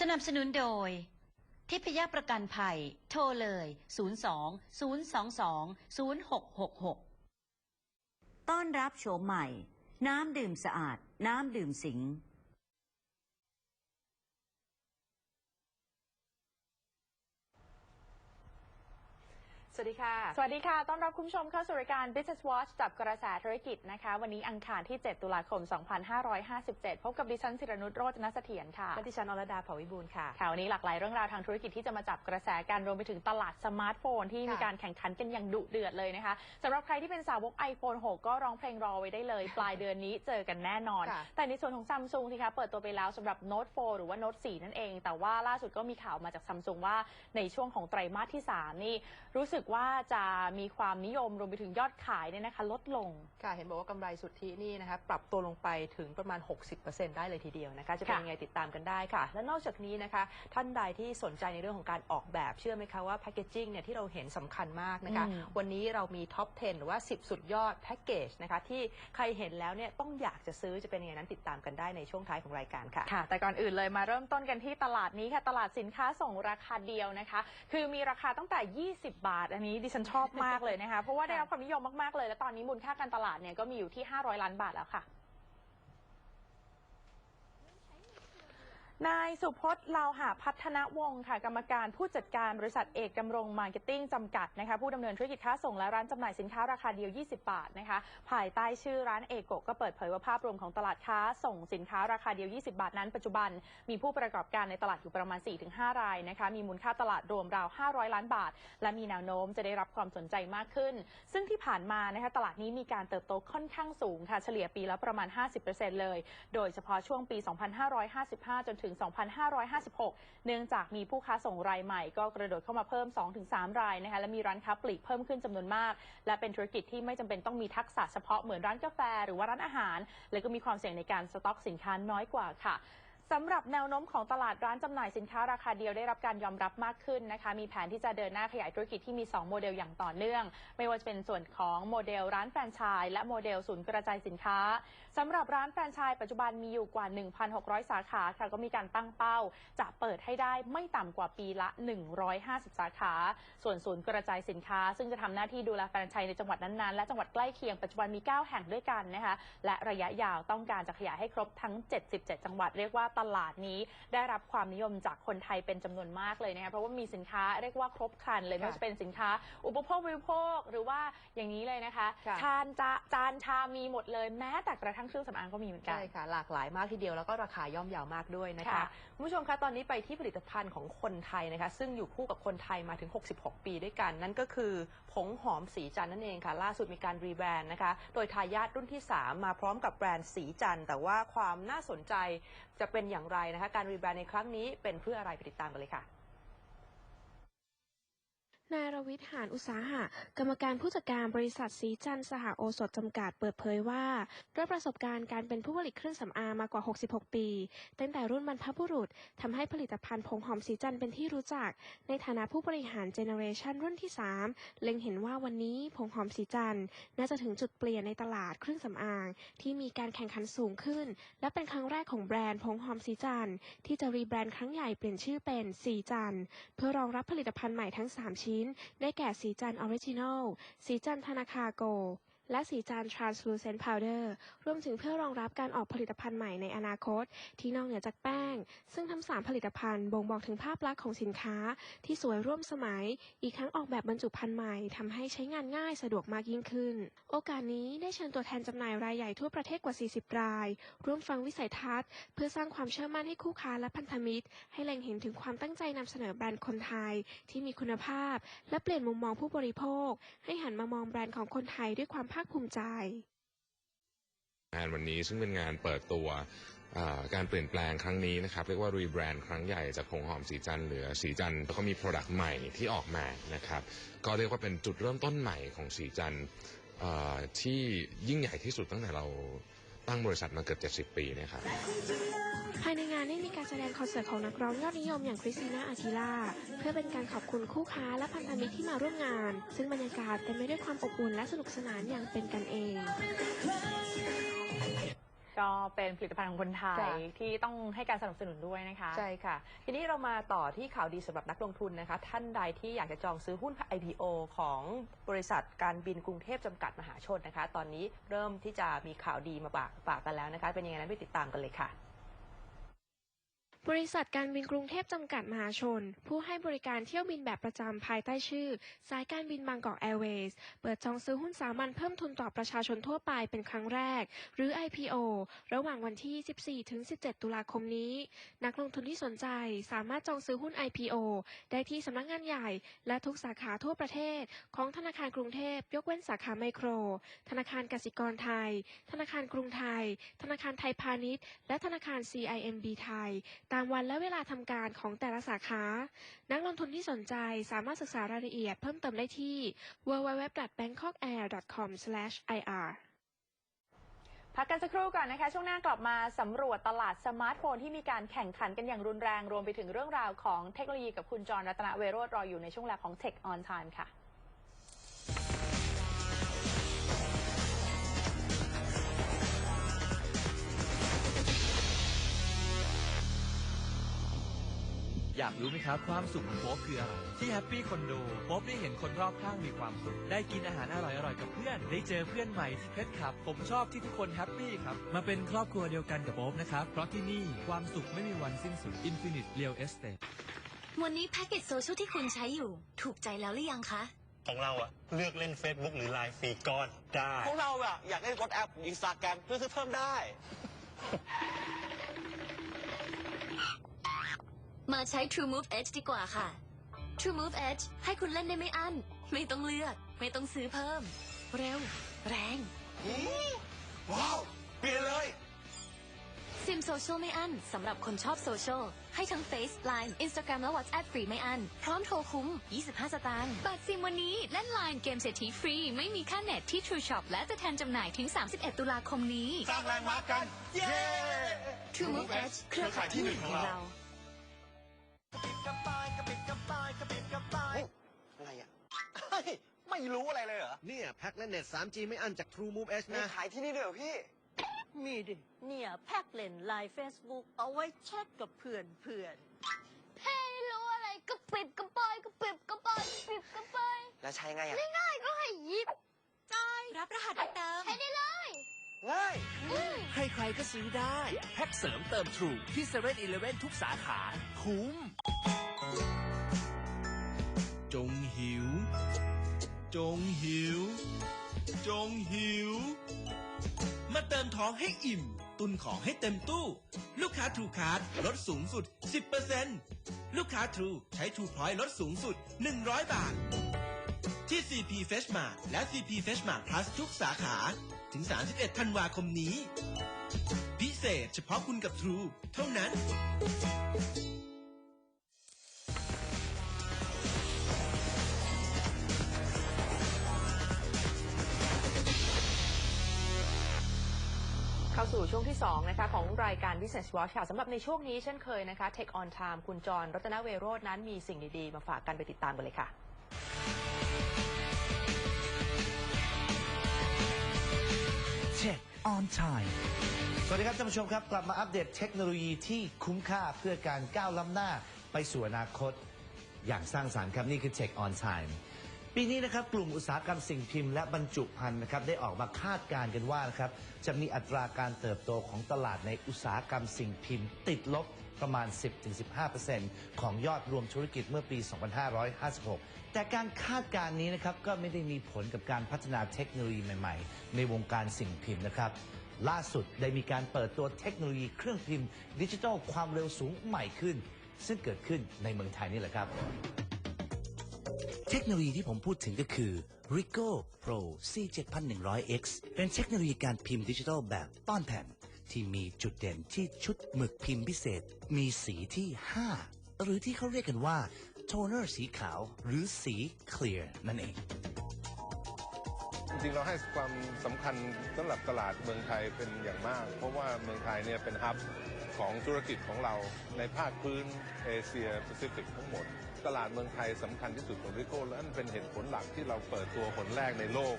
สนับสนุนโดย ทิพยประกันภัย โทรเลย 02 022 0666 ต้อนรับโฉมใหม่ น้ำดื่มสะอาด น้ำดื่มสิง สวัสดีค่ะ สวัสดีค่ะ ต้อนรับคุณผู้ชมเข้าสู่รายการ Business Watch จับกระแสธุรกิจนะคะ วันนี้อังคารที่ 7 ตุลาคม 2557 พบกับดิฉันสิรนุชโรจนเสถียรค่ะ และดิฉันอรดาเผ่าวิบูลย์ค่ะ ค่ะ วันนี้หลากหลายเรื่องราวทางธุรกิจที่จะมาจับกระแสกันรวมไปถึงตลาดสมาร์ทโฟนที่มีค่ะการแข่งขันกันอย่างดุเดือดเลยนะคะสำหรับใครที่เป็นสาวก iPhone 6 ก็ร้องเพลงรอไว้ได้เลย ปลายเดือนนี้เจอกันแน่นอนค่ะแต่ในส่วนของซัมซุงสิคะเปิดตัวไปแล้วสำหรับ Note 4 หรือว่า Note 4 นั่นเอง แต่ว่าล่าสุดก็มีข่าวมาจากซัมซุงว่าในช่วงของไตรมาสที่ 3 นี่รู้สึกว่าจะมีความนิยมรวมไปถึงยอดขายเนี่ยนะคะ ลดลง ค่ะเห็นบอกว่ากำไรสุทธินี่นะคะปรับตัวลงไปถึงประมาณ 60%ได้เลยทีเดียวนะคะ จะเป็นค่ะยังไงติดตามกันได้ค่ะ และนอกจากนี้นะคะ ท่านใดที่สนใจในเรื่องของการออกแบบเชื่อไหมคะว่าแพ c เกจจิ้งเนี่ยที่เราเห็นสำคัญมากนะคะ อืม วันนี้เรามีท็อป 10 หรือว่า 10 สุดยอดแพ็กเกจนะคะที่ใครเห็นแล้วเนี่ยต้องอยากจะซื้อจะเป็นยังไงนั้นติดตามกันได้ในช่วงท้ายของรายการค่ะ ค่ะ แต่ก่อนอื่นเลยมาเริ่มต้นกันที่ตลาดนี้ค่ะ ตลาดสินค้าส่งราคาเดียวนะคะ คือมีราคาตั้งแต่ 20 บาทอันนี้ดิฉันชอบมากเลยนะคะ เพราะว่าได้รับความนิยมมากๆเลย และตอนนี้มูลค่าการตลาดเนี่ยก็มีอยู่ที่ 500 ล้านบาทแล้วค่ะ นายสุพจน์ลาวหาพัฒนวงศ์ค่ะ กรรมการผู้จัดการบริษัทเอกดำรงมาร์เก็ตติ้งจำกัดนะคะผู้ดำเนินธุรกิจค้าส่งและร้านจำหน่ายสินค้าราคาเดียว 20 บาทนะคะภายใต้ชื่อร้านเอกโกะก็เปิดเผยว่าภาพรวมของตลาดค้าส่งสินค้าราคาเดียว 20 บาทนั้นปัจจุบัน มีผู้ประกอบการในตลาดอยู่ประมาณ 4-5 รายนะคะมีมูลค่าตลาดรวมราว 500 ล้านบาท และมีแนวโน้มจะได้รับความสนใจมากขึ้น ซึ่งที่ผ่านมานะคะตลาดนี้มีการเติบโตค่อนข้างสูงค่ะเฉลี่ยปีละประมาณ 50%เลย โดยเฉพาะช่วงปี 2555 จนถึง2556 เนื่องจากมีผู้ค้าส่งรายใหม่ก็กระโดดเข้ามาเพิ่ม 2-3 รายนะคะและมีร้านค้าปลีกเพิ่มขึ้นจำนวนมาก และเป็นธุรกิจที่ไม่จำเป็นต้องมีทักษะเฉพาะเหมือนร้านกาแฟหรือว่าร้านอาหาร และก็มีความเสี่ยงในการสต็อกสินค้าน้อยกว่าค่ะสำหรับแนวโน้มของตลาดร้านจำหน่ายสินค้าราคาเดียวได้รับการยอมรับมากขึ้นนะคะ มีแผนที่จะเดินหน้าขยายธุรกิจที่มี 2 โมเดลอย่างต่อเนื่อง ไม่ว่าจะเป็นส่วนของโมเดลร้านแฟรนไชส์และโมเดลศูนย์กระจายสินค้าสำหรับร้านแฟรนไชส์ปัจจุบันมีอยู่กว่า 1,600 สาขาค่ะก็มีการตั้งเป้า จะเปิดให้ได้ไม่ต่ำกว่าปีละ 150 สาขา ส่วนศูนย์กระจายสินค้า ซึ่งจะทำหน้าที่ดูแลแฟรนไชส์ในจังหวัดนั้นๆ และจังหวัดใกล้เคียงปัจจุบันมี 9 แห่งด้วยกันนะคะและระยะยาวต้องการจะขยายให้ครบทั้ง 77 จังหวัดเรียกว่าตลาดนี้ได้รับความนิยมจากคนไทยเป็นจำนวนมากเลยนะคะเพราะว่ามีสินค้าเรียกว่าครบครันเลยไม่ว่าจะเป็นสินค้า อุปโภคบริโภคหรือว่าอย่างนี้เลยนะคะค่ะชานจาจานชามมีหมดเลยแม้แต่กระทั่งเครื่องสำอางก็มีเหมือนกัน ใช่ค่ะ หลากหลายมากทีเดียวแล้วก็ราคาย่อมเยาวมากด้วยนะคะค่ะ คุณผู้ชมคะตอนนี้ไปที่ผลิตภัณฑ์ของคนไทยนะคะ ซึ่งอยู่คู่กับคนไทยมาถึง 66 ปีด้วยกัน นั่นก็คือผงหอมสีจันทร์นั่นเองค่ะ ล่าสุดมีการรีแบรนด์นะคะ โดยทายาทรุ่นที่ 3 มาพร้อมกับแบรนด์สีจันทร์แต่ว่าความน่าสนใจจะเป็นอย่างไรนะคะ การรีแบรนด์ในครั้งนี้เป็นเพื่ออะไรไปติดตามกันเลยค่ะ นายรวิทย์หานอุตสาหะ กรรมการผู้จัดการบริษัทสีจันสหโอสถจำกัดเปิดเผยว่า ด้วยประสบการณ์การเป็นผู้ผลิตเครื่องสำอางมากว่า 66 ปี ตั้งแต่รุ่นบรรพบุรุษทำให้ผลิตภัณฑ์ผงหอมสีจันเป็นที่รู้จัก ในฐานะผู้บริหารเจเนอเรชันรุ่นที่ 3 เล็งเห็นว่าวันนี้ผงหอมสีจันน่าจะถึงจุดเปลี่ยนในตลาดเครื่องสำอาง ที่มีการแข่งขันสูงขึ้น และเป็นครั้งแรกของแบรนด์ผงหอมสีจันที่จะรีแบรนด์ครั้งใหญ่เปลี่ยนชื่อเป็นสีจันเพื่อรองรับผลิตภัณฑ์ใหม่ทั้ง 3 ชิ้นได้แก่สีจันออริจินอล สีจันธนาคาโก และสีจันทร์ translucent powder รวมถึงเพื่อรองรับการออกผลิตภัณฑ์ใหม่ในอนาคต ที่นอกเหนือจากแป้ง ซึ่งทั้ง3ผลิตภัณฑ์บ่งบอกถึงภาพลักษณ์ของสินค้า ที่สวยร่วมสมัย อีกทั้งออกแบบบรรจุภัณฑ์ใหม่ทำให้ใช้งานง่ายสะดวกมากยิ่งขึ้น โอกาสนี้ได้เชิญตัวแทนจำหน่ายรายใหญ่ทั่วประเทศกว่า 40 ราย ร่วมฟังวิสัยทัศน์ เพื่อสร้างความเชื่อมั่นให้คู่ค้าและพันธมิตร ให้เล็งเห็นถึงความตั้งใจนำเสนอแบรนด์คนไทย ที่มีคุณภาพ และเปลี่ยนมุมมองผู้บริโภค ให้หันมามองแบรนด์ของคนไทยด้วยความภาคภูมิใจ งานวันนี้ซึ่งเป็นงานเปิดตัวการเปลี่ยนแปลงครั้งนี้นะครับเรียกว่ารีแบรนด์ครั้งใหญ่จากผงหอมสีจันทร์เหลือสีจันแล้วก็มีโปรดักต์ใหม่ที่ออกมานะครับก็เรียกว่าเป็นจุดเริ่มต้นใหม่ของสีจันที่ยิ่งใหญ่ที่สุดตั้งแต่เรา ตั้งบริษัทมาเกือบ70 ปีเนะครับภายในงานได้มีการแสดงคอนเสิร์ตของนักร้องยอดนิยมอย่างคริสติน่าอากิล่าเพื่อเป็นการขอบคุณคู่ค้าและพันธมิตรที่มาร่วมงาน ซึ่งบรรยากาศเต็มไปด้วยความอบอุ่นและสนุกสนานอย่างเป็นกันเอง ก็เป็นผลิตภัณฑ์ของคนไทยจ้ะที่ต้องให้การสนับสนุนด้วยนะคะ ใช่ค่ะ ทีนี้เรามาต่อที่ข่าวดีสำหรับนักลงทุนนะคะ ท่านใดที่อยากจะจองซื้อหุ้น IPO ของบริษัทการบินกรุงเทพจำกัดมหาชนนะคะ ตอนนี้เริ่มที่จะมีข่าวดีมาฝากฝากกันแล้วนะคะ เป็นยังไงนั้นไปติดตามกันเลยค่ะ บริษัทการบินกรุงเทพจำกัดมหาชน ผู้ให้บริการเที่ยวบินแบบประจำภายใต้ชื่อ สายการบินบางกอกแอร์เวย์เปิดจองซื้อหุ้นสามัญเพิ่มทุนต่อประชาชนทั่วไปเป็นครั้งแรก หรือ IPO ระหว่างวันที่ 14 ถึง 17 ตุลาคมนี้ นักลงทุนที่สนใจสามารถจองซื้อหุ้น IPO ได้ที่สำนักงานใหญ่ และทุกสาขาทั่วประเทศ ของธนาคารกรุงเทพยกเว้นสาขาไมโคร ธนาคารกสิกรไทย ธนาคารกรุงไทย ธนาคารไทยพาณิชย์ และธนาคาร CIMB ไทยตามวันและเวลาทำการของแต่ละสาขา นักลงทุนที่สนใจสามารถศึกษารายละเอียดเพิ่มเติมได้ที่ www.bangkokair.com/ir พักกันสักครู่ก่อนนะคะ ช่วงหน้ากลับมาสำรวจตลาดสมาร์ทโฟนที่มีการแข่งขันกันอย่างรุนแรง รวมไปถึงเรื่องราวของเทคโนโลยีกับคุณจรรัตนเวโรธรออยู่ในช่วงแรกของ Tech on Time ค่ะ อยากรู้ไหมครับความสุขของโป๊ปคืออะไร ที่แฮปปี้คอนโดโป๊ปได้เห็นคนรอบข้างมีความสุข ได้กินอาหารอร่อยๆกับเพื่อน ได้เจอเพื่อนใหม่ที่เพชรครับ ผมชอบที่ทุกคนแฮปปี้ครับ มาเป็นครอบครัวเดียวกันกับโป๊ปนะครับ เพราะที่นี่ความสุขไม่มีวันสิ้นสุด Infinite Real Estate วันนี้แพ็กเกจโซเชียลที่คุณใช้อยู่ ถูกใจแล้วหรือยังคะ ของเราอะเลือกเล่น Facebook หรือ Line ฟรีก็ได้ พวกเราอะอยากเล่นกดแอปอินสตาแกรมเพื่อซื้อเพิ่มได้ มาใช้ True Move Edge ดีกว่าค่ะ True Move Edge ให้คุณเล่นได้ไม่อั้น ไม่ต้องเลือก ไม่ต้องซื้อเพิ่ม เร็ว แรงว้าว เปลี่ยนเลย ซิมโซเชียลไม่อั้นสำหรับคนชอบโซเชียลให้ทั้ง Face Line Instagram และ WhatsApp ฟรีไม่อั้นพร้อมโทรคุ้ม 25 สตางค์บัตรซิมวันนี้เล่น Line เกมเศรษฐีฟรี ไม่มีค่าเน็ตที่ True Shop และจะแทนจำหน่ายถึง 31 ตุลาคมนี้ สร้างแรงมาร์กกัน เย้ True Move Edge เครือข่ายที่หนึ่งของเรา อะไรอะเฮ้ยไม่รู้อะไรเลยเหรอ เนี่ยแพ็คและเน็ต 3G ไม่อันจาก True Move H มีนะขายที่นี่ด้วยเหรอพี่ มีดิ เนี่ยแพ็กเลนไลน์เฟซบุ๊กเอาไว้แชทกับเพื่อนเพื่อนให้รู้อะไรก็ปิดกระปอยก็ปิดกระปอยปิดกระปอยแล้วใช้ไงอะง่ายก็ให้หยิบจ่ายรับรหัสไปเติมใช้ได้เลย ง่ายให้ใครก็ซื้อได้ แพ็กเสริมเติม True ที่7 e เ e ่ e อทุกสาขา คุ้ม จงหิว จงหิว จงหิว มาเติมท้องให้อิ่ม ตุนของให้เต็มตู้ ลูกค้า True Card ลดสูงสุด 10%ลูกค้า True ใช้ True Point ลดสูงสุด 100 บาท ที่ CP f r e s h m a r t และ CP f r e s h m a r t Plus ทุกสาขา ถึง 31 ธันวาคมนี้ พิเศษเฉพาะคุณกับ True เท่านั้น เข้าสู่ช่วงที่ 2 นะคะ ของรายการ Business Watch ค่ะสำหรับในช่วงนี้เช่นเคยนะคะ Tech on Time คุณจรรัตนเวโรจน์นั้นมีสิ่งดี ๆ มาฝากกันไปติดตามกันเลยค่ะ on time สวัสดีครับท่านผู้ชมครับ กลับมาอัปเดตเทคโนโลยีที่คุ้มค่าเพื่อการก้าวล้ำหน้าไปสู่อนาคต อย่างสร้างสารรค์ครับ นี่คือ Tech on Time ปีนี้นะครับกลุ่มอุตสาหกรรมสิ่งพิมพ์และบรรจุภัณฑ์นะครับได้ออกมาคาดการณ์กันว่านะครับจะมีอัตราการเติบโตของตลาดในอุตสาหกรรมสิ่งพิมพ์ ติดลบ ประมาณ 10-15%ของยอดรวมธุรกิจเมื่อปี 2556 แต่การคาดการณ์นี้นะครับก็ไม่ได้มีผลกับการพัฒนาเทคโนโลยีใหม่ๆ ในวงการสิ่งพิมพ์นะครับ ล่าสุดได้มีการเปิดตัวเทคโนโลยีเครื่องพิมพ์ ดิจิทัลความเร็วสูงใหม่ขึ้น ซึ่งเกิดขึ้นในเมืองไทยนี่แหละครับเทคโนโลยีที่ผมพูดถึงก็คือ Rico Pro C7100X เป็นเทคโนโลยีการพิมพ์ดิจิทัลแบบต้อนแผ่น ที่มีจุดเด่นที่ชุดหมึกพิมพ์พิเศษ มีสีที่ 5 หรือที่เขาเรียกกันว่าโทนเนอร์สีขาวหรือสี Clear นั่นเอง จริงๆเราให้ความสำคัญสำหรับตลาดเมืองไทยเป็นอย่างมาก เพราะว่าเมืองไทยเนี่ยเป็นฮับของธุรกิจของเราในภาคพื้นเอเชียแปซิฟิกทั้งหมด ตลาดเมืองไทยสำคัญที่สุดของริโก้และนั่นเป็นเหตุผลหลักที่เราเปิดตัวผลแรกในโลก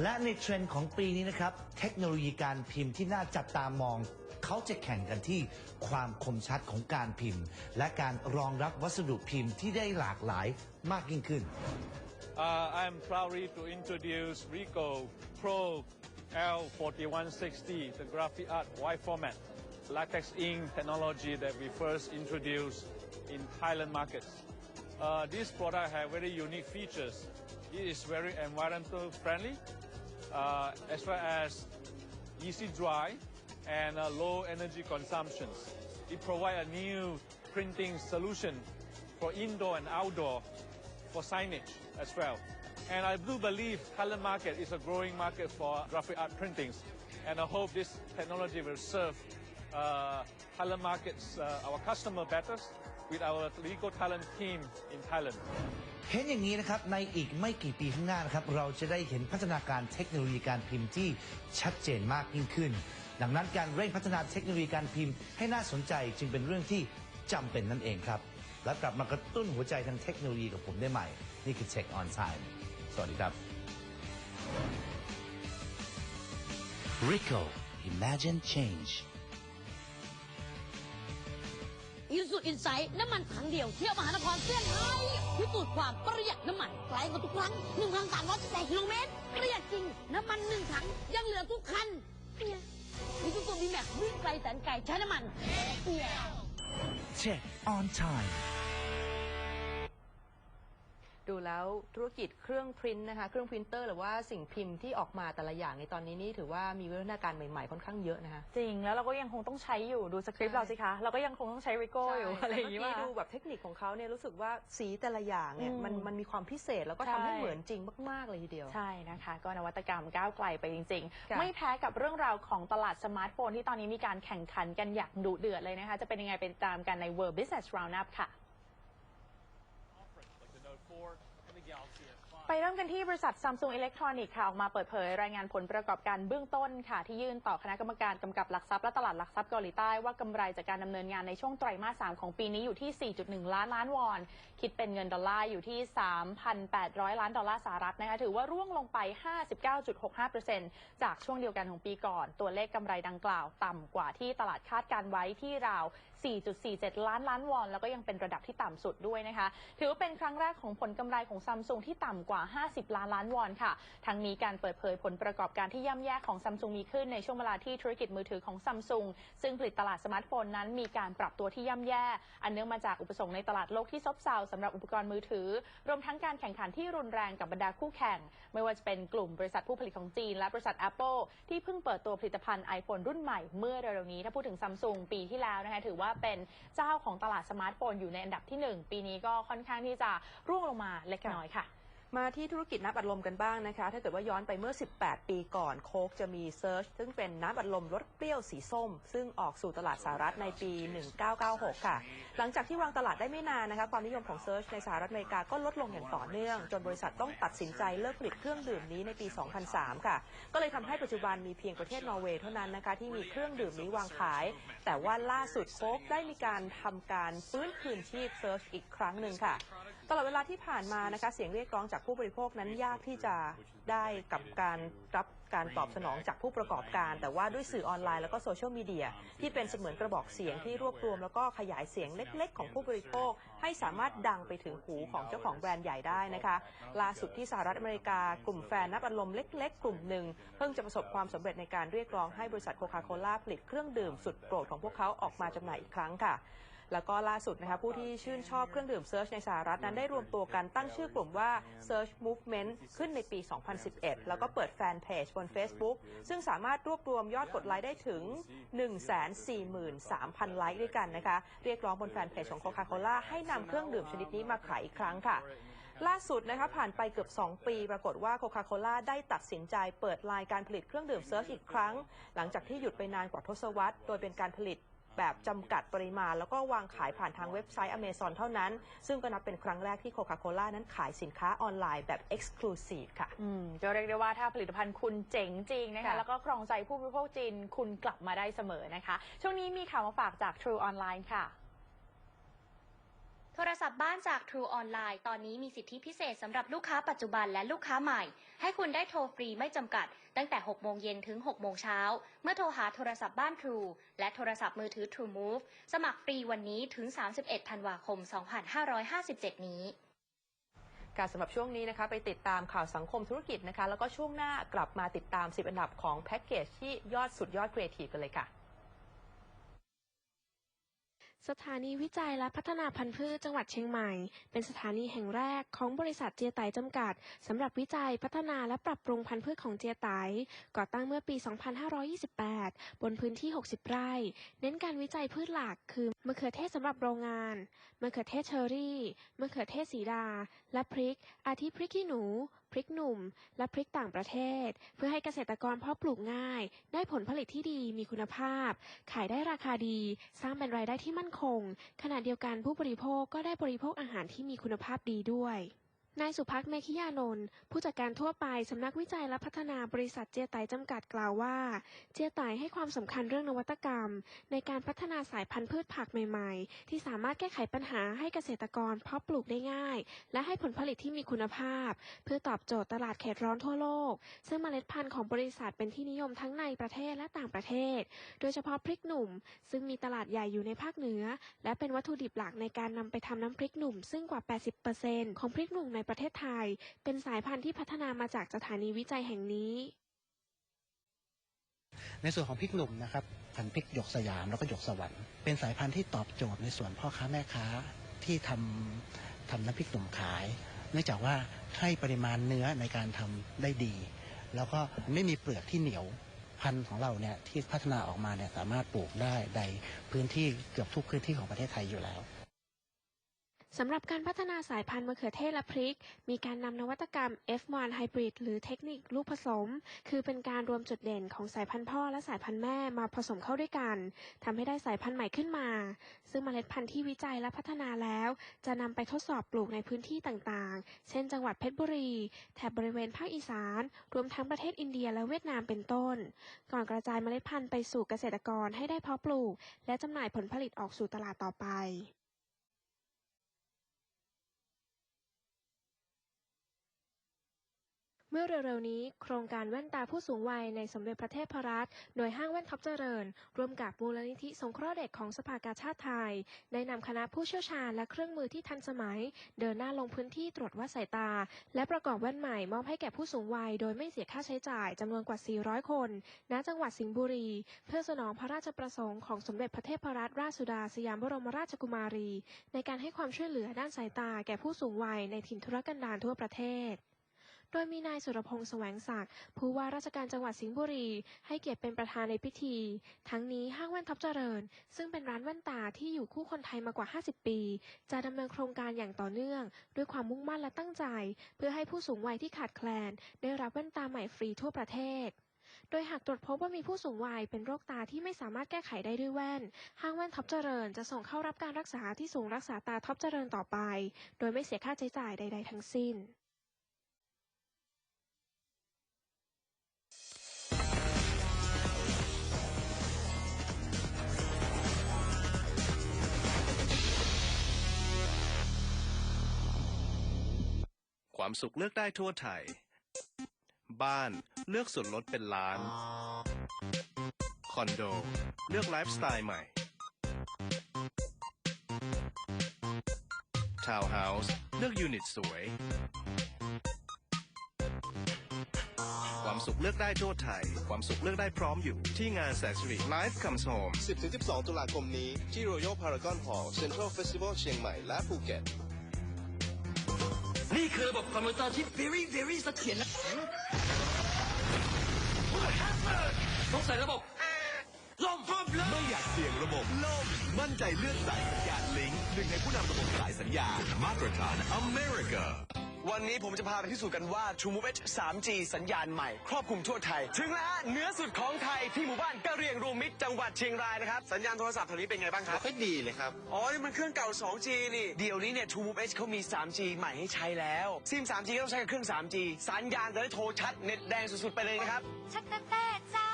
และในเทรนด์ของปีนี้นะครับ เทคโนโลยีการพิมพ์ที่น่าจับตามอง เขาจะแข่งกันที่ความคมชัดของการพิมพ์ และการรองรับวัสดุพิมพ์ที่ได้หลากหลายมากยิ่งขึ้น Uh, I'm proudly to introduce Ricoh Pro L4160, the graphic art wide format latex ink technology that we first introduced in Thailand markets. Uh, this product has very unique features. It is very environmental friendly, as well as easy dry and uh, low energy consumptions. It provides a new printing solution for indoor and outdoor for signage as well. And I do believe Thailand market is a growing market for graphic art printings. And I hope this technology will serve uh, Thailand markets, uh, our customer better with our legal talent team in Thailand. เห็นอย่างนี้นะครับในอีกไม่กี่ปีข้างหน้านะครับเราจะได้เห็นพัฒนาการเทคโนโลยีการพิมพ์ที่ชัดเจนมากยิ่งขึ้น ดังนั้นการเร่งพัฒนาเทคโนโลยีการพิมพ์ให้น่าสนใจจึงเป็นเรื่องที่จำเป็นนั่นเองครับ และกลับมากระตุ้นหัวใจทางเทคโนโลยีกับผมได้ใหม่ นี่คือ Check on Time สวัสดีครับ Rico Imagine Change อินสุอินไซต์น้ำมันถังเดียว เที่ยวมหานครเซี่ยงไฮ้พิสูจน์ความประหยัดน้ำมันไกลกว่าทุกครั้ง1,318กิโลเมตรประหยัดจริง น้ำมันหนึ่งถังยังเหลือทุกคันเนี่ยมีทุกตัวมีแม็กวิ่งไกลแสนไกลใช้น้ำมันเนี่ย Check on Time ดูแล้วธุรกิจเครื่องพรินท์นะคะ เครื่องพรินเตอร์หรือว่าสิ่งพิมพ์ที่ออกมาแต่ละอย่างในตอนนี้นี่ถือว่ามีวิวัฒนาการใหม่ๆค่อนข้างเยอะนะคะ จริงแล้วเราก็ยังคงต้องใช้อยู่ดูสคริปต์เราสิคะเราก็ยังคงต้องใช้ริโก้อยู่อะไรอย่างนี้นี้ดูว่าแบบเทคนิคของเขาเนี่ยรู้สึกว่าสีแต่ละอย่างเนี่ยอืมมันมันมีความพิเศษแล้วก็ใช่ทำให้เหมือนจริงมากๆเลยทีเดียว ใช่นะคะ ก็นวัตกรรมก้าวไกลไปจริงค่ะๆไม่แพ้กับเรื่องราวของตลาดสมาร์ทโฟนที่ตอนนี้มีการแข่งขันกันอย่างดุเดือดเลยนะคะจะเป็นยังไงไปติดตามกันใน World Business Roundup ค่ะ ไปเริ่มกันที่บริษัท Samsung Electronics ค่ะ ออกมาเปิดเผยรายงานผลประกอบการเบื้องต้นค่ะ ที่ยื่นต่อคณะกรรมการกำกับหลักทรัพย์และตลาดหลักทรัพย์เกาหลีใต้ว่า กำไรจากการดำเนินงานในช่วงไตรมาส 3 ของปีนี้อยู่ที่ 4.1 ล้านล้านวอน คิดเป็นเงินดอลลาร์อยู่ที่ 3,800 ล้านดอลลาร์สหรัฐนะคะถือว่าร่วงลงไป 59.65%จากช่วงเดียวกันของปีก่อน ตัวเลขกำไรดังกล่าวต่ำกว่าที่ตลาดคาดการไว้ที่ราว 4.47 ล้านล้านวอน แล้วก็ยังเป็นระดับที่ต่ำสุดด้วยนะคะ ถือว่าเป็นครั้งแรกของผลกำไรของซัมซุงที่ต่ำกว่า 50 ล้านล้านวอนค่ะ ทั้งนี้การเปิดเผยผลประกอบการที่ย่ำแย่ของซัมซุงมีขึ้นในช่วงเวลาที่ธุรกิจมือถือของซัมซุงซึ่งผลิตตลาดสมาร์ทโฟนนั้นมีการปรับตัวที่ย่ำแย่ อันเนื่องมาจากอุปสงค์ในตลาดโลกที่ซบเซาสำหรับอุปกรณ์มือถือ รวมทั้งการแข่งขันที่รุนแรงกับบรรดาคู่แข่ง ไม่ว่าจะเป็นกลุ่มบริษัทผู้ผลิตของจีน และบริษัท Apple ที่เพิ่งเปิดตัวผลิตภัณฑ์ iPhone รุ่นใหม่เมื่อเร็วๆนี้ถ้าพูดถึงซัมซุงปีที่แล้วนะคะถือว่าเป็นเจ้าของตลาดสมาร์ทโฟนอยู่ในอันดับที่หนึ่งปีนี้ก็ค่อนข้างที่จะร่วงลงมาเล็กน้อยค่ะ มาที่ธุรกิจน้ำอัดลมกันบ้างนะคะ ถ้าเกิดว่าย้อนไปเมื่อ 18 ปีก่อนโค้กจะมีเซิร์ชซึ่งเป็นน้ำอัดลมรสเปรี้ยวสีส้ม ซึ่งออกสู่ตลาดสหรัฐในปี 1996 ค่ะ หลังจากที่วางตลาดได้ไม่นานนะคะ ความนิยมของเซิร์ชในสหรัฐอเมริกาก็ลดลงอย่างต่อเนื่อง จนบริษัทต้องตัดสินใจเลิกผลิตเครื่องดื่มนี้ในปี 2003 ค่ะ ก็เลยทำให้ปัจจุบันมีเพียงประเทศนอร์เวย์เท่านั้นนะคะที่มีเครื่องดื่มนี้วางขาย แต่ว่าล่าสุดโค้กได้มีการทำการฟื้นคืนชีพเซิร์ชอีกครั้งหนึ่งค่ะ ตลอดเวลาที่ผ่านมานะคะเสียงเรียกร้องจากผู้บริโภคนั้นยากที่จะได้กับการรับการตอบสนองจากผู้ประกอบการ แต่ว่าด้วยสื่อออนไลน์แล้วก็โซเชียลมีเดียที่เป็นเสมือนกระบอกเสียงที่รวบรวม แล้วก็ขยายเสียงเล็ก ๆ ของผู้บริโภค ให้สามารถดังไปถึงหูของเจ้าของแบรนด์ใหญ่ได้นะคะล่าสุดที่สหรัฐอเมริกากลุ่มแฟนนับอารมณ์เล็ก ๆ กลุ่มหนึ่ง เพิ่งจะประสบความสำเร็จในการเรียกร้องให้บริษัทโคคาโคล่าผลิตเครื่องดื่มสุดโปรดของพวกเขาออกมาจำหน่ายอีกครั้งค่ะ แล้วก็ล่าสุดนะคะผู้ที่ชื่นชอบเครื่องดื่มเซิร์ชในสหรัฐนั้นได้รวมตัวกันตั้งชื่อกลุ่มว่า Search Movement ขึ้นในปี 2011 แล้วก็เปิดแฟนเพจบน Facebook ซึ่งสามารถรวบรวมยอดกดไลค์ได้ถึง 143,000 ไลค์ด้วยกันนะคะ เรียกร้องบนแฟนเพจของ Coca-Cola ให้นำเครื่องดื่มชนิดนี้มาขายอีกครั้งค่ะล่าสุดนะคะผ่านไปเกือบ 2 ปี ปรากฏว่าโคคาโคล่าได้ตัดสินใจเปิดลายการผลิตเครื่องดื่มเซิร์ชอีกครั้ง หลังจากที่หยุดไปนานกว่าทศวรรษ โดยเป็นการผลิต แบบจำกัดปริมาณ แล้วก็วางขายผ่านทางเว็บไซต์ Amazon เท่านั้น ซึ่งก็นับเป็นครั้งแรกที่โคคาโคล่านั้นขายสินค้าออนไลน์แบบ Exclusive ค่ะ อืมก็เรียกได้ว่าถ้าผลิตภัณฑ์คุณเจ๋งจริงนะคะ ค่ะ แล้วก็ครองใจผู้บริโภคจีนคุณกลับมาได้เสมอนะคะ ช่วงนี้มีข่าวมาฝากจาก True Online ค่ะ โทรศัพท์บ้านจาก True Online ตอนนี้มีสิทธิพิเศษสำหรับลูกค้าปัจจุบันและลูกค้าใหม่ ให้คุณได้โทรฟรีไม่จำกัด ตั้งแต่ 6 โมงเย็นถึง 6 โมงเช้า เมื่อโทรหาโทรศัพท์บ้าน True และโทรศัพท์มือถือ True Move สมัครฟรีวันนี้ถึง 31 ธันวาคม 2557 นี้การสำหรับช่วงนี้นะคะไปติดตามข่าวสังคมธุรกิจนะคะ แล้วก็ช่วงหน้ากลับมาติดตาม 10 อันดับของแพ็กเกจที่ยอดสุดยอดครีเอทีฟกันเลยค่ะ สถานีวิจัยและพัฒนาพันธุ์พืชจังหวัดเชียงใหม่ เป็นสถานีแห่งแรกของบริษัทเจียไตจำกัดสำหรับวิจัยพัฒนาและปรับปรุงพันธุ์พืชของเจียไตก่อตั้งเมื่อปี 2528 บนพื้นที่ 60 ไร่ เน้นการวิจัยพืชหลักคือมะเขือเทศสำหรับโรงงาน มะเขือเทศเชอรี่ มะเขือเทศสีดา และพริก อาทิพริกขี้หนู พริกหนุ่ม และพริกต่างประเทศ เพื่อให้เกษตรกรเพาะปลูกง่าย ได้ผลผลิตที่ดี มีคุณภาพ ขายได้ราคาดี สร้างเป็นรายได้ที่มั่นคง ขณะเดียวกันผู้บริโภคก็ได้บริโภคอาหารที่มีคุณภาพดีด้วย นายสุพักเมขิยานนท์ผู้จัดการทั่วไปสำนักวิจัยและพัฒนาบริษัทเจียไตจำกัดกล่าวว่า เจียไตให้ความสำคัญเรื่องนวัตกรรม ในการพัฒนาสายพันธุ์พืชผักใหม่ ๆ ที่สามารถแก้ไขปัญหาให้เกษตรกรเพาะปลูกได้ง่าย และให้ผลผลิตที่มีคุณภาพ เพื่อตอบโจทย์ตลาดเขตร้อนทั่วโลก ซึ่งเมล็ดพันธุ์ของบริษัทเป็นที่นิยมทั้งในประเทศและต่างประเทศ โดยเฉพาะพริกหนุ่ม ซึ่งมีตลาดใหญ่อยู่ในภาคเหนือ และเป็นวัตถุดิบหลักในการนำไปทำน้ำพริกหนุ่ม ซึ่งกว่า 80%ของพริกหนุ่มในประเทศไทย เป็นสายพันธุ์ที่พัฒนามาจากสถานีวิจัยแห่งนี้ ในส่วนของพริกหนุ่มนะครับพันธุ์พริกหยกสยามแล้วก็หยกสวรรค์เป็นสายพันธุ์ที่ตอบโจทย์ในส่วนพ่อค้าแม่ค้าที่ทำทำน้ำพริกหนุ่มขาย เนื่องจากว่าให้ปริมาณเนื้อในการทำได้ดี แล้วก็ไม่มีเปลือกที่เหนียวพันธุ์ของเราเนี่ยที่พัฒนาออกมาเนี่ยสามารถปลูกได้ในพื้นที่เกือบทุกพื้นที่ของประเทศไทยอยู่แล้ว สำหรับการพัฒนาสายพันธุ์มะเขือเทศและพริก มีการนำนวัตกรรม F1 Hybrid หรือเทคนิคลูกผสม คือเป็นการรวมจุดเด่นของสายพันธุ์พ่อและสายพันธุ์แม่มาผสมเข้าด้วยกันทำให้ได้สายพันธุ์ใหม่ขึ้นมา ซึ่งเมล็ดพันธุ์ที่วิจัยและพัฒนาแล้ว จะนำไปทดสอบปลูกในพื้นที่ต่างๆ เช่น จังหวัดเพชรบุรี แถบบริเวณภาคอีสาน รวมทั้งประเทศอินเดียและเวียดนามเป็นต้น ก่อนกระจายเมล็ดพันธุ์ไปสู่เกษตรกรให้ได้เพาะปลูก และจำหน่ายผลผลิตออกสู่ตลาดต่อไป เมื่อเร็วๆนี้โครงการแว่นตาผู้สูงวัยในสมเด็จพระเทพรัตน์โดยห้างแว่นท็อปเจริญ ร่วมกับมูลนิธิสงเคราะห์เด็กของสภากาชาติไทย ได้นำคณะผู้เชี่ยวชาญและเครื่องมือที่ทันสมัย เดินหน้าลงพื้นที่ตรวจวัดสายตา และประกอบแว่นใหม่มอบให้แก่ผู้สูงวัย โดยไม่เสียค่าใช้จ่ายจำนวนกว่า 400 คน ณ จังหวัดสิงห์บุรี เพื่อสนองพระราชประสงค์ของสมเด็จพระเทพรัตนราชสุดาสยามบรมราชกุมารี ในการให้ความช่วยเหลือด้านสายตาแก่ผู้สูงวัยในถิ่นทุรกันดารทั่วประเทศ โดยมีนายสุรพงษ์แสวงศักดิ์ผู้ว่าราชการจังหวัดสิงห์บุรี ให้เกียรติเป็นประธานในพิธี ทั้งนี้ห้างแว่นท็อปเจริญ ซึ่งเป็นร้านแว่นตาที่อยู่คู่คนไทยมากว่า 50 ปี จะดำเนินโครงการอย่างต่อเนื่อง ด้วยความมุ่งมั่นและตั้งใจ เพื่อให้ผู้สูงวัยที่ขาดแคลน ได้รับแว่นตาใหม่ฟรีทั่วประเทศโดยหากตรวจพบว่ามีผู้สูงวัยเป็นโรคตาที่ไม่สามารถแก้ไขได้ด้วยแว่น ห้างแว่นท็อปเจริญจะส่งเข้ารับการรักษาที่ศูนย์รักษาตาท็อปเจริญต่อไป โดยไม่เสียค่าใช้จ่ายใด ๆ ทั้งสิ้น ความสุขเลือกได้ทั่วไทย บ้านเลือกส่วนลดเป็นล้าน คอนโด เลือกไลฟ์สไตล์ใหม่ ทาวน์เฮาส์เลือกยูนิตสวย ความสุขเลือกได้ทั่วไทย ความสุขเลือกได้พร้อมอยู่ที่งานแสนสิริ Life Comes Home 10-12 ตุลาคมนี้ที่ Royal Paragon Hall Central Festival เชียงใหม่และภูเก็ต นี่คือระบบคอมพิวเตอร์ที่ very very เสถียรนะสงต้องใส่ระบบล่มพร้อมเลยไม่อยากเสี่ยงระบบล่มมั่นใจเลือกสายสัญญาณลิงก์หนึ่งในผู้นำระบบสายสัญญาณมาตรฐานอเมริกา วันนี้ผมจะพาไปพิสูจน์กันว่า True Move H 3G สัญญาณใหม่ ครอบคลุมทั่วไทย ถึงแล้วฮะเหนือสุดของไทยที่หมู่บ้านกะเหรียงรวมมิตรจังหวัดเชียงรายนะครับ สัญญาณโทรศัพท์แถวนี้เป็นไงบ้างครับไม่ดีเลยครับ อ๋อ นี่มันเครื่องเก่า 2G นี่ เดี๋ยวนี้เนี่ย True Move H เขามี 3G ใหม่ให้ใช้แล้ว ซิม 3G ก็ต้องใช้กับเครื่อง 3G สัญญาณจะได้โทรชัดเน็ตแดงสุดๆไปเลยนะครับ ชักแต่แต่เจ้า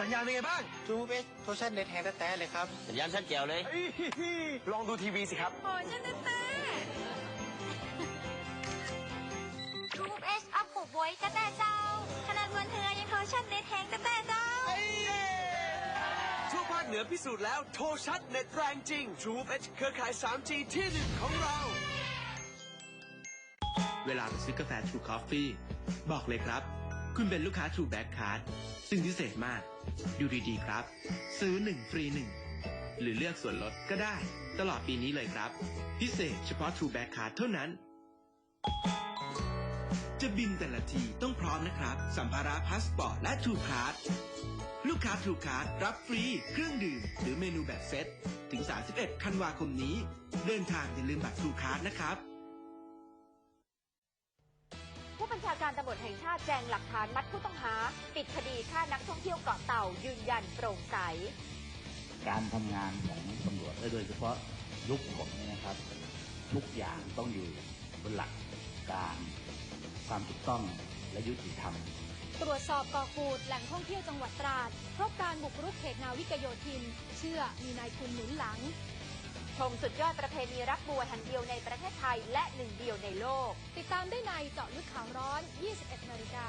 สัญญาณเป็นไงบ้างทูเอสโทรชั่นเน็ตแฮงแท้ๆเลยครับ สัญญาณชัดแจ๋วเลย ลองดูทีวีสิครับ โอ้ยฉันแต่ทูบ อชอัพผูกไว้แต่แต่เจ้า ขนาดเมือนเธอยังโทรชั่นเน็ตแทงแต่แต่เจ้า ทั่วภาคเหนือพิสูจน์แล้วโทรชัดเน็ตแรงจริง True H เครือข่าย 3G ที่หนึ่งของเรา เวลาไปซื้อกาแฟ True Coffee บอกเลยครับ คุณเป็นลูกค้า True Black Card ซึ่งพิเศษมาก ดูดีๆครับ ซื้อ 1 ฟรี 1 หรือเลือกส่วนลดก็ได้ ตลอดปีนี้เลยครับ พิเศษเฉพาะ True Black Card เท่านั้น จะบินแต่ละทีต้องพร้อมนะครับ สัมภาระพาสปอร์ตและ True Card ลูกค้า True Card รับฟรีเครื่องดื่มหรือเมนูแบบเซตถึง 31ธันวาคมนี้ เดินทางอย่าลืมบัตร True Card นะครับ ผู้บัญชาการตำรวจแห่งชาติแจงหลักฐานมัดผู้ต้องหา ปิดคดีฆ่านักท่องเที่ยวเกาะเต่ายืนยันโปร่งใส การทำงานของตำรวจและโดยเฉพาะยุคผมเนี่ยนะครับ ทุกอย่างต้องอยู่บนหลักการ ความถูกต้องและยุติธรรม ตรวจสอบก่อกูดแหล่งท่องเที่ยวจังหวัดตราดพบการบุกรุกเขตนาวิกโยธิน เชื่อมีนายทุนหนุนหลัง ชมสุดยอดประเพณีรักบัวแห่งเดียวในประเทศไทยและหนึ่งเดียวในโลก ติดตามได้ในเจาะลึกข่าวร้อน 21 นาฬิกา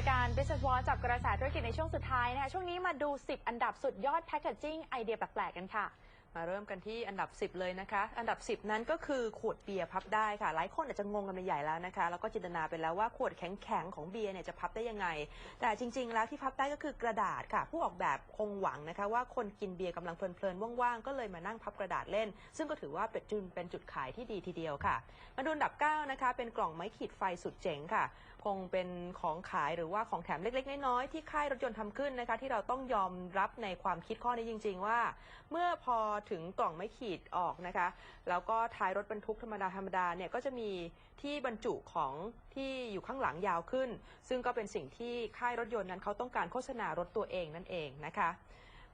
ายการ Business Watch จับกระแสธุรกิจในช่วงสุดท้ายนะคะช่วงนี้มาดู 10 อันดับสุดยอดแพ c เกจจิ้งไอเดียแปลกๆกันค่ะ มาเริ่มกันที่อันดับ 10 เลยนะคะ อันดับ 10 นั้นก็คือขวดเบียร์พับได้ค่ะ หลายคนอาจจะงงกันไปใหญ่แล้วนะคะ แล้วก็จินตนาไปแล้วว่าขวดแข็งๆของเบียร์เนี่ยจะพับได้ยังไง แต่จริง ๆ แล้วที่พับได้ก็คือกระดาษค่ะ ผู้ออกแบบคงหวังนะคะ ว่าคนกินเบียร์กำลังเพลินๆว่างๆก็เลยมานั่งพับกระดาษเล่น ซึ่งก็ถือว่าเป็นจุดเป็นจุดขายที่ดีทีเดียวค่ะ มาดูอันดับ9นะคะเป็นกล่องไม้ขีดไฟสุดเจ๋งค่ะคงเป็นของขายหรือว่าของแถมเล็ก ๆ น้อยๆที่ค่ายรถยนต์ทำขึ้นนะคะ ที่เราต้องยอมรับในความคิดข้อนี้จริง ๆ ว่า เมื่อพอถึงกล่องไม้ขีดออกนะคะ แล้วก็ท้ายรถบรรทุกธรรมดาธรรมดาเนี่ยก็จะมีที่บรรจุของที่อยู่ข้างหลังยาวขึ้น ซึ่งก็เป็นสิ่งที่ค่ายรถยนต์นั้นเขาต้องการโฆษณารถตัวเองนั่นเองนะคะ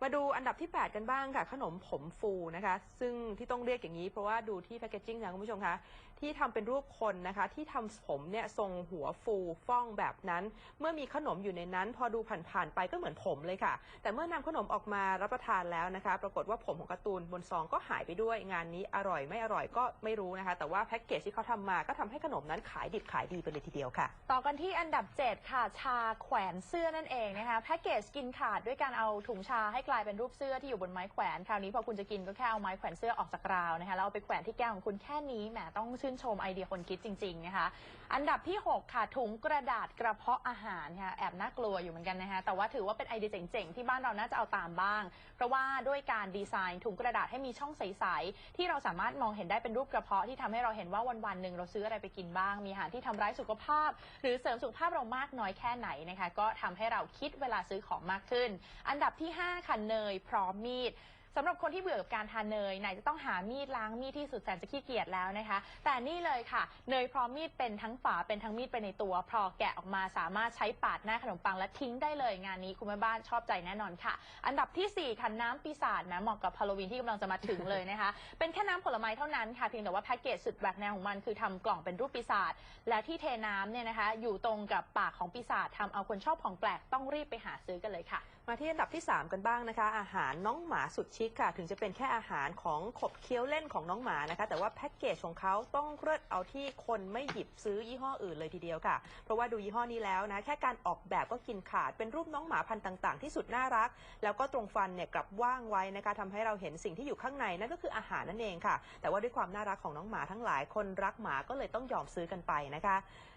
มาดูอันดับที่ 8 กันบ้างค่ะ ขนมผมฟูนะคะ ซึ่งที่ต้องเรียกอย่างนี้เพราะว่าดูที่แพคเกจจิ้งนะคุณผู้ชมคะ ที่ทำเป็นรูปคนนะคะ ที่ทำผมเนี่ยทรงหัวฟูฟ่องแบบนั้น เมื่อมีขนมอยู่ในนั้น พอดูผ่านๆไปก็เหมือนผมเลยค่ะ แต่เมื่อนำขนมออกมารับประทานแล้วนะคะ ปรากฏว่าผมของการ์ตูนบนซองก็หายไปด้วยงานนี้อร่อยไม่อร่อยก็ไม่รู้นะคะ แต่ว่าแพ็กเกจที่เขาทำมาก็ทำให้ขนมนั้นขายดิบขายดีไปเลยทีเดียวค่ะ ต่อกันที่อันดับ 7 ค่ะ ชาแขวนเสื้อนั่นเองนะคะแพ็กเกจกินขาดด้วยการเอาถุงชาให้กลายเป็นรูปเสื้อที่อยู่บนไม้แขวนคราวนี้พอคุณจะกินก็แค่เอาไม้แขวนเสื้อออกจากราวนะคะแล้วเอาไปแขวนที่แก้วของคุณแค่นี้แหมต้องชนชมไอเดียคนคิดจริง ๆ นะคะ อันดับที่ 6 ค่ะ ถุงกระดาษกระเพาะอาหารค่ะแอบน่ากลัวอยู่เหมือนกันนะคะแต่ว่าถือว่าเป็นไอเดียเจ๋งๆ ที่บ้านเราน่าจะเอาตามบ้าง เพราะว่าด้วยการดีไซน์ถุงกระดาษให้มีช่องใสๆที่เราสามารถมองเห็นได้เป็นรูปกระเพาะที่ทำให้เราเห็นว่าวันๆหนึ่งเราซื้ออะไรไปกินบ้าง มีอาหารที่ทำร้ายสุขภาพ หรือเสริมสุขภาพเรามากน้อยแค่ไหนนะคะก็ทำให้เราคิดเวลาซื้อของมากขึ้น อันดับที่ 5 ค่ะเนยพร้อมมีด สำหรับคนที่เบื่อกับการทานเนยไหนจะต้องหามีดล้างมีดที่สุดแสนจะขี้เกียจแล้วนะคะ แต่นี่เลยค่ะ เนยพร้อมมีดเป็นทั้งฝาเป็นทั้งมีดไปในตัว พอแกะออกมาสามารถใช้ปาดหน้าขนมปังและทิ้งได้เลยงานนี้คุณแม่บ้านชอบใจแน่นอนค่ะ อันดับที่4ค่ะน้ำปีศาจนะเหมาะกับฮาโลวีนที่กำลังจะมาถึงเลยนะคะ เป็นแค่น้ำผลไม้เท่านั้นค่ะเพียงแต่ว่าแพ็กเกจสุดแหวกแนวของมันคือทำกล่องเป็นรูปปีศาจและที่เทน้ำเนี่ยนะคะ อยู่ตรงกับปากของปีศาจทำเอาคนชอบของแปลกต้องรีบไปหาซื้อกันเลยค่ะ มาที่อันดับที่ 3 กันบ้างนะคะ อาหารน้องหมาสุดชิคค่ะ ถึงจะเป็นแค่อาหารของขบเคี้ยวเล่นของน้องหมานะคะ แต่ว่าแพ็กเกจของเขาต้องเลิศเอาที่คนไม่หยิบซื้อยี่ห้ออื่นเลยทีเดียวค่ะ เพราะว่าดูยี่ห้อนี้แล้วนะแค่การออกแบบก็กินขาดเป็นรูปน้องหมาพันธุ์ต่างๆ ที่สุดน่ารัก แล้วก็ตรงฟันเนี่ยกลับว่างไว้นะคะทำให้เราเห็นสิ่งที่อยู่ข้างในนั่นก็คืออาหารนั่นเองค่ะ แต่ว่าด้วยความน่ารักของน้องหมาทั้งหลายคนรักหมาก็เลยต้องยอมซื้อกันไปนะคะ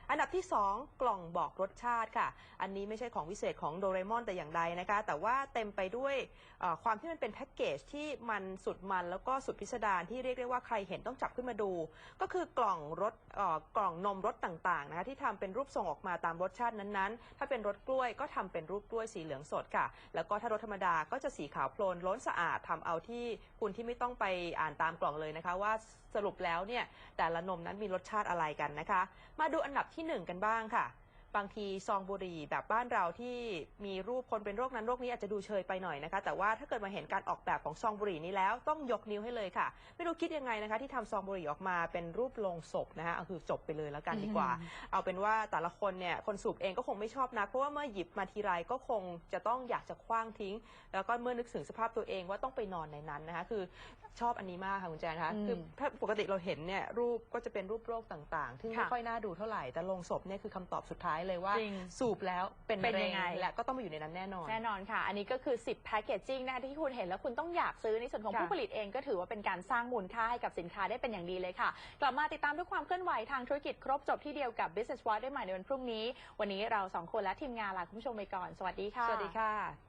อันดับที่ 2 กล่องบอกรสชาติค่ะ อันนี้ไม่ใช่ของวิเศษของโดเรมอนแต่อย่างใดนะคะ แต่ว่าเต็มไปด้วยความที่มันเป็นแพ็กเกจที่มันสุดมันแล้วก็สุดพิสดารที่เรียกได้ว่าใครเห็นต้องจับขึ้นมาดู ก็คือกล่องรสกล่องนมรสต่างๆนะคะที่ทำเป็นรูปทรงออกมาตามรสชาตินั้นๆ ถ้าเป็นรสกล้วยก็ทำเป็นรูปกล้วยสีเหลืองสดค่ะ แล้วก็ถ้ารสธรรมดาก็จะสีขาวโพลนล้นสะอาดทำเอาที่คุณที่ไม่ต้องไปอ่านตามกล่องเลยนะคะ ว่าสรุปแล้วเนี่ยแต่ละนมนั้นมีรสชาติอะไรกันนะคะ มาดูอันดับที่หนึ่งกันบ้างค่ะ บางทีซองบุหรี่แบบบ้านเราที่มีรูปคนเป็นโรคนั้นโรคนี้อาจจะดูเชยไปหน่อยนะคะ แต่ว่าถ้าเกิดมาเห็นการออกแบบของซองบุหรี่นี้แล้วต้องยกนิ้วให้เลยค่ะ ไม่รู้คิดยังไงนะคะ ที่ทำซองบุหรี่ออกมาเป็นรูปโลงศพนะคะเอาคือจบไปเลยแล้วกันดีกว่าอืมเอาเป็นว่าแต่ละคนเนี่ยคนสูบเองก็คงไม่ชอบนะเพราะว่าเมื่อหยิบมาทีไรก็คงจะต้องอยากจะคว้างทิ้ง แล้วก็เมื่อนึกถึงสภาพตัวเองว่าต้องไปนอนในนั้นนะคะ คือชอบอันนี้มากค่ะคุณแจนคะอืมคือถ้าปกติเราเห็นเนี่ยรูปก็จะเป็นรูปโรคต่างๆ ที่ไม่ค่ะค่อยน่าดูเท่าไหร่แต่โลงศพเนี่ยคือคำตอบสุดท้ายเลยว่าจริงสูบแล้วเป็นเป็นมะเร็ยังไงและก็ต้องมาอยู่ในนั้นแน่นอน แน่นอนค่ะ อันนี้ก็คือ 10 แพคเกจจิ้งนะคะที่คุณเห็นแล้วคุณต้องอยากซื้อในส่วนของค่ะ ผู้ผลิตเองก็ถือว่าเป็นการสร้างมูลค่าให้กับสินค้าได้เป็นอย่างดีเลยค่ะ กลับมาติดตามทุกความเคลื่อนไหวทางธุรกิจครบจบที่เดียวกับ Business Watch ได้ใหม่ในวันพรุ่งนี้ วันนี้เราสองคนและทีมงานลาคุณผู้ชมไปก่อน สวัสดีค่ะ สวัสดีค่ะ